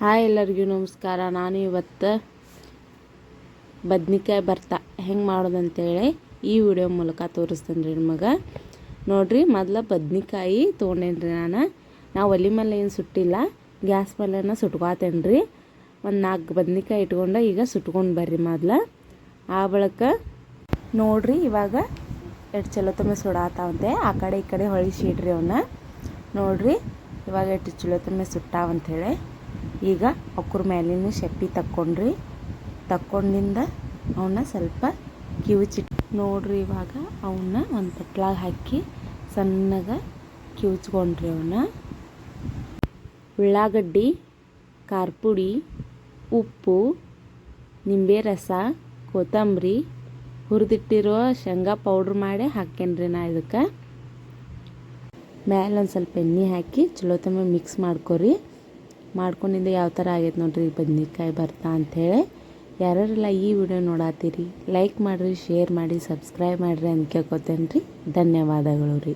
Hi ಎಲ್ಲರಿಗೂ ನಮಸ್ಕಾರ. ನಾನು ಇವತ್ತು ಬದ್ನಿಕಾಯಿ ಬರ್ತಾ ಹೆಂಗೆ ಮಾಡೋದಂತೇಳಿ ಈ ವಿಡಿಯೋ ಮೂಲಕ ತೋರಿಸ್ತೇನೆ ರೀ ನಿಮಗೆ. ನೋಡಿರಿ, ಮೊದ್ಲು ಬದ್ನಿಕಾಯಿ ತೊಗೊಂಡೇನಿ ರೀ ನಾನು. ನಾವು ಒಲೆ ಮೇಲೆ ಏನು ಸುಟ್ಟಿಲ್ಲ, ಗ್ಯಾಸ್ ಮೇಲೆನ ಸುಟ್ಕೊತೇನೆ ರೀ. ಒಂದು ನಾಲ್ಕು ಬದ್ನಿಕಾಯಿ ಇಟ್ಕೊಂಡು ಈಗ ಸುಟ್ಕೊಂಡು ಬರ್ರಿ ಮೊದ್ಲು. ಆ ಬಳಿಕ ನೋಡಿರಿ, ಇವಾಗ ಎಷ್ಟು ಚಲೋ ತಮ್ಮ ಸುಡಾತಾವಂತೆ ಆ ಕಡೆ ಈ ಕಡೆ ಹೊಳಿಸಿಡ್ರಿ ಅವನ್ನ ನೋಡಿರಿ, ಇವಾಗ ಎಷ್ಟು ಚಲೋ ತಮ್ಮ ಸುಟ್ಟಾವಂಥೇಳಿ ಈಗ ಅಕ್ರ ಮೇಲಿನ ಶೆಪ್ಪಿ ತಕ್ಕೊಂಡ್ರಿ. ತಕ್ಕೊಂಡಿಂದ ಅವನ್ನ ಸ್ವಲ್ಪ ಕಿವುಚಿಟ್ ನೋಡ್ರಿ ಇವಾಗ ಅವನ್ನ ಒಂದು ತಟ್ಲಾಗ ಹಾಕಿ ಸಣ್ಣಗೆ ಕಿವುಚ್ಕೊಂಡ್ರಿ ಅವನ್ನ ಉಳ್ಳಾಗಡ್ಡಿ ಖಾರ ಪುಡಿ ಉಪ್ಪು ನಿಂಬೆ ರಸ ಕೊತ್ತಂಬರಿ, ಹುರಿದಿಟ್ಟಿರೋ ಶೇಂಗಾ ಪೌಡ್ರ್ ಮಾಡಿ ಹಾಕೇನ್ರಿ ನಾ ಇದಕ್ಕೆ. ಮೇಲೆ ಒಂದು ಸ್ವಲ್ಪ ಎಣ್ಣೆ ಹಾಕಿ ಚಲೋ ತಮ್ಮ ಮಿಕ್ಸ್ ಮಾಡ್ಕೊರಿ. ಮಾಡ್ಕೊಂಡಿಂದ ಯಾವ ಥರ ಆಗೈತೆ ನೋಡಿರಿ ಬದ್ನಿಕಾಯಿ ಬರ್ತಾ ಅಂಥೇಳಿ. ಯಾರ್ಯಾರೆಲ್ಲ ಈ ವಿಡಿಯೋ ನೋಡತ್ತೀರಿ ಲೈಕ್ ಮಾಡಿರಿ, ಶೇರ್ ಮಾಡಿ, ಸಬ್ಸ್ಕ್ರೈಬ್ ಮಾಡಿರಿ ಅಂತ ಕೇಳ್ಕೊತೇನೆ ರೀ ಧನ್ಯವಾದಗಳು ರೀ.